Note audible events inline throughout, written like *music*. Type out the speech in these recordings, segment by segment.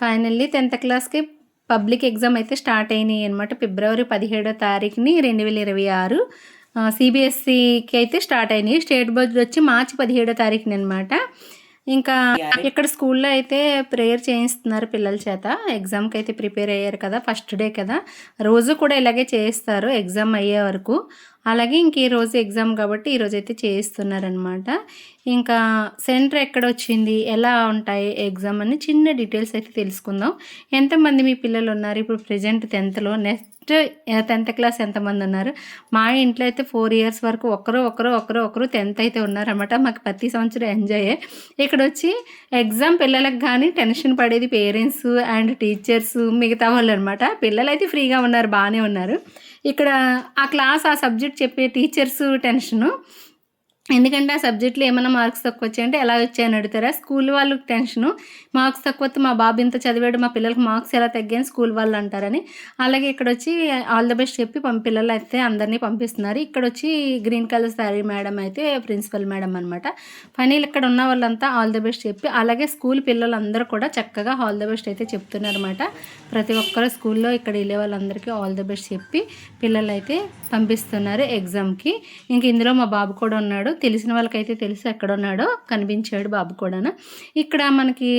Finally tenth క్లాస్కి public exam అయితే start అయినాయి అనమాట ఫిబ్రవరి పదిహేడో తారీఖుని రెండు వేల ఇరవై ఆరు. సిబిఎస్సికి అయితే స్టార్ట్ అయినాయి. స్టేట్ బోర్డ్ వచ్చి మార్చి పదిహేడో తారీఖుని అనమాట ఇంకా ఇక్కడ స్కూల్లో అయితే ప్రేయర్ చేయిస్తున్నారు పిల్లల చేత. ఎగ్జామ్కి అయితే ప్రిపేర్ అయ్యారు కదా ఫస్ట్ డే కదా. రోజు కూడా ఇలాగే చేయిస్తారు ఎగ్జామ్ అయ్యే వరకు. అలాగే ఇంక ఈరోజు ఎగ్జామ్ కాబట్టి ఈరోజు అయితే చేయిస్తున్నారనమాట ఇంకా సెంటర్ ఎక్కడ వచ్చింది? ఎలా ఉంటాయి ఎగ్జామ్ అని చిన్న డీటెయిల్స్ అయితే తెలుసుకుందాం. ఎంతమంది మీ పిల్లలు ఉన్నారు? ఇప్పుడు ప్రజెంట్ టెన్త్లో నెక్స్ట్ టెన్త్ క్లాస్ ఎంతమంది ఉన్నారు? మా ఇంట్లో అయితే ఫోర్ ఇయర్స్ వరకు ఒకరు ఒకరు ఒకరు ఒకరు టెన్త్ అయితే ఉన్నారనమాట మాకు ప్రతి సంవత్సరం ఎంజాయ్ ఇక్కడ వచ్చి ఎగ్జామ్ పిల్లలకు కానీ టెన్షన్ పడేది పేరెంట్స్ అండ్ టీచర్స్ మిగతా వాళ్ళు అనమాట పిల్లలు అయితే ఫ్రీగా ఉన్నారు బాగానే ఉన్నారు. ఇక్కడ ఆ క్లాస్ ఆ సబ్జెక్ట్ చెప్పే టీచర్స్ టెన్షను ఎందుకంటే ఆ సబ్జెక్ట్లో ఏమైనా మార్క్స్ తక్కువ వచ్చాయంటే ఎలా వచ్చాయని అడుగుతారా? స్కూల్ వాళ్ళకి టెన్షను. మార్క్స్ తక్కువ వస్తే మా బాబు ఇంత చదివాడు మా పిల్లలకి మార్క్స్ ఎలా తగ్గాయని స్కూల్ వాళ్ళు అంటారని. అలాగే ఇక్కడ వచ్చి ఆల్ ద బెస్ట్ చెప్పి పం పిల్లలు అయితే అందరినీ పంపిస్తున్నారు. ఇక్కడ వచ్చి గ్రీన్ కలర్ శారీ మేడం అయితే ప్రిన్సిపల్ మేడం అనమాట ఫైనల్ ఇక్కడ ఉన్న వాళ్ళంతా ఆల్ ద బెస్ట్ చెప్పి అలాగే స్కూల్ పిల్లలందరూ కూడా చక్కగా ఆల్ ద బెస్ట్ అయితే చెప్తున్నారన్నమాట. ప్రతి ఒక్కరు స్కూల్లో ఇక్కడ వెళ్ళే వాళ్ళందరికీ ఆల్ ద బెస్ట్ చెప్పి పిల్లలు అయితే పంపిస్తున్నారు ఎగ్జామ్కి. ఇంక ఇందులో మా బాబు కూడా ఉన్నాడు. తెలిసిన వాళ్ళకైతే తెలుసు ఎక్కడ ఉన్నాడో కనిపించాడు బాబు కూడాను. ఇక్కడ మనకి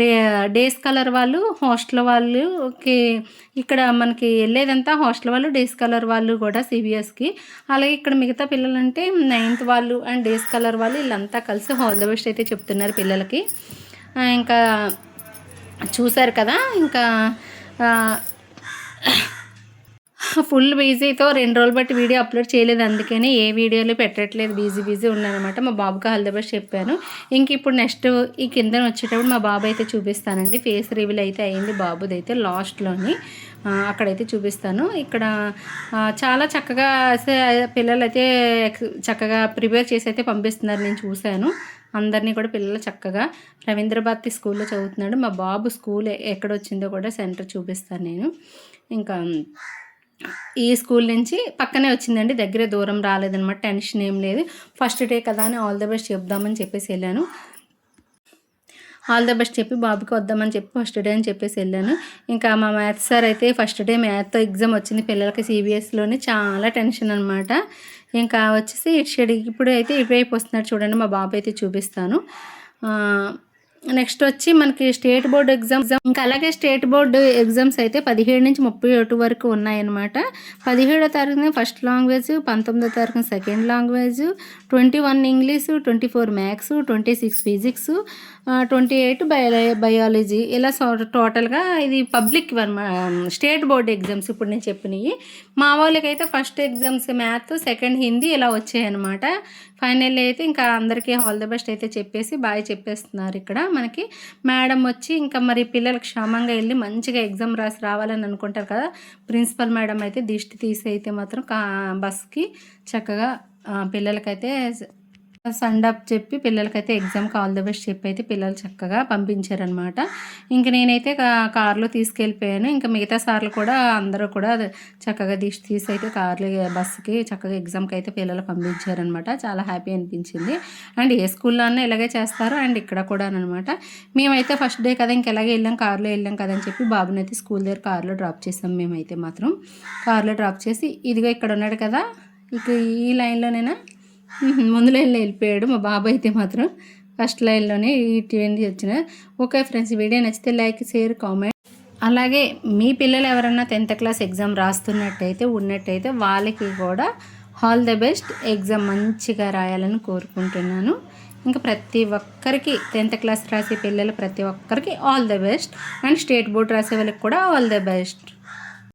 రే డేస్ కలర్ వాళ్ళు హాస్టల్ వాళ్ళకి ఇక్కడ మనకి వెళ్ళేదంతా హాస్టల్ వాళ్ళు డేస్ కలర్ వాళ్ళు కూడా సిబిఎస్కి. అలాగే ఇక్కడ మిగతా పిల్లలంటే నైన్త్ వాళ్ళు అండ్ డేస్ కలర్ వాళ్ళు వీళ్ళంతా కలిసి హాల్ ద బెస్ట్ అయితే చెప్తున్నారు పిల్లలకి. ఇంకా చూశారు కదా ఇంకా ఫుల్ బిజీతో రెండు రోజులు బట్టి వీడియో అప్లోడ్ చేయలేదు. అందుకనే ఏ వీడియోలు పెట్టట్లేదు. బిజీ బిజీ ఉన్నానమాట మా బాబుకి హెల్త్ చెప్పాను. ఇంక ఇప్పుడు నెక్స్ట్ ఈ కింద వచ్చేటప్పుడు మా బాబు అయితే చూపిస్తానండి. ఫేస్ రివీల్ అయితే అయింది బాబుది అయితే లాస్ట్లోని అక్కడైతే చూపిస్తాను. ఇక్కడ చాలా చక్కగా పిల్లలు అయితే చక్కగా ప్రిపేర్ చేసి అయితే పంపిస్తున్నారు. నేను చూశాను. అందరినీ కూడా పిల్లలు చక్కగా రవీంద్ర భారతి స్కూల్లో చదువుతున్నాడు. మా బాబు స్కూల్ ఎక్కడొచ్చిందో కూడా సెంటర్ చూపిస్తాను నేను. ఇంకా ఈ స్కూల్ నుంచి పక్కనే వచ్చిందండి దగ్గర దూరం రాలేదనమాట టెన్షన్ ఏం లేదు. ఫస్ట్ డే కదా అని ఆల్ ద బెస్ట్ చెప్దామని చెప్పేసి వెళ్ళాను. ఆల్ ద బెస్ట్ చెప్పి బాబుకి వద్దామని చెప్పి ఫస్ట్ డే అని చెప్పేసి వెళ్ళాను. ఇంకా మా మ్యాథ్స్ సార్ అయితే ఫస్ట్ డే మ్యాథ్ ఎగ్జామ్ వచ్చింది పిల్లలకి సిబిఎస్లోనే చాలా టెన్షన్ అనమాట ఇంకా వచ్చేసి ఇటు ఇప్పుడు అయితే ఇటువైపు వస్తున్నారు చూడండి మా బాబు అయితే చూపిస్తాను. నెక్స్ట్ వచ్చి మనకి స్టేట్ బోర్డు ఎగ్జామ్ ఇంకా అలాగే స్టేట్ బోర్డు ఎగ్జామ్స్ అయితే పదిహేడు నుంచి ముప్పై ఒకటి వరకు ఉన్నాయన్నమాట. పదిహేడో తారీఖున ఫస్ట్ లాంగ్వేజ్ పంతొమ్మిదో తారీఖున second language twenty one English twenty four maths twenty six physics twenty eight bio biology. ఇలా టోటల్గా ఇది పబ్లిక్ స్టేట్ బోర్డు ఎగ్జామ్స్ ఇప్పుడు నేను చెప్పినవి. మా వాళ్ళకైతే first exams math second Hindi ఇలా వచ్చాయి అనమాట ఫైనల్ అయితే ఇంకా అందరికీ ఆల్ ద బెస్ట్ అయితే చెప్పేసి బాగా చెప్పేస్తున్నారు ఇక్కడ. మనకి మేడం వచ్చి ఇంకా మరి పిల్లలు క్షేమంగా వెళ్ళి మంచిగా ఎగ్జామ్ రాసి రావాలని అనుకుంటారు కదా. ప్రిన్సిపల్ మేడం అయితే దిష్టి తీసి అయితే మాత్రం కా బస్కి చక్కగా పిల్లలకైతే సండప్ చెప్పి పిల్లలకైతే ఎగ్జామ్కి ఆల్ ద బెస్ట్ చెప్పి అయితే పిల్లలు చక్కగా పంపించారనమాట ఇంక నేనైతే కార్లో తీసుకెళ్ళిపోయాను. ఇంకా మిగతా సార్లు కూడా అందరూ కూడా చక్కగా తీసి తీసి అయితే కార్లు బస్సుకి చక్కగా ఎగ్జామ్కి అయితే పిల్లలు పంపించారనమాట చాలా హ్యాపీ అనిపించింది. అండ్ ఏ స్కూల్లో ఇలాగే చేస్తారు. అండ్ ఇక్కడ కూడా అనమాట మేమైతే ఫస్ట్ డే కదా ఇంకెలాగే వెళ్ళాం కార్లో వెళ్ళాం కదా అని చెప్పి బాబుని అయితే స్కూల్ దగ్గర కార్లో డ్రాప్ చేసాం మేమైతే మాత్రం. కార్లో డ్రాప్ చేసి ఇదిగో ఇక్కడ ఉన్నాడు కదా ఇక ఈ లైన్లోనైనా? *laughs* ముందు లైన్లో వెళ్ళిపోయాడు మా బాబాయ్ అయితే మాత్రం. ఫస్ట్ లైన్లోనే ఈ ట్వంటీ వచ్చిన. ఓకే ఫ్రెండ్స్ వీడియో నచ్చితే లైక్ షేర్ కామెంట్. అలాగే మీ పిల్లలు ఎవరన్నా టెన్త్ క్లాస్ ఎగ్జామ్ రాస్తున్నట్టయితే ఉన్నట్టయితే వాళ్ళకి కూడా ఆల్ ద బెస్ట్ ఎగ్జామ్ మంచిగా రాయాలని కోరుకుంటున్నాను. ఇంకా ప్రతి ఒక్కరికి టెన్త్ క్లాస్ రాసే పిల్లలు ప్రతి ఒక్కరికి all the best. And state board రాసే వాళ్ళకి కూడా ఆల్ ద బెస్ట్.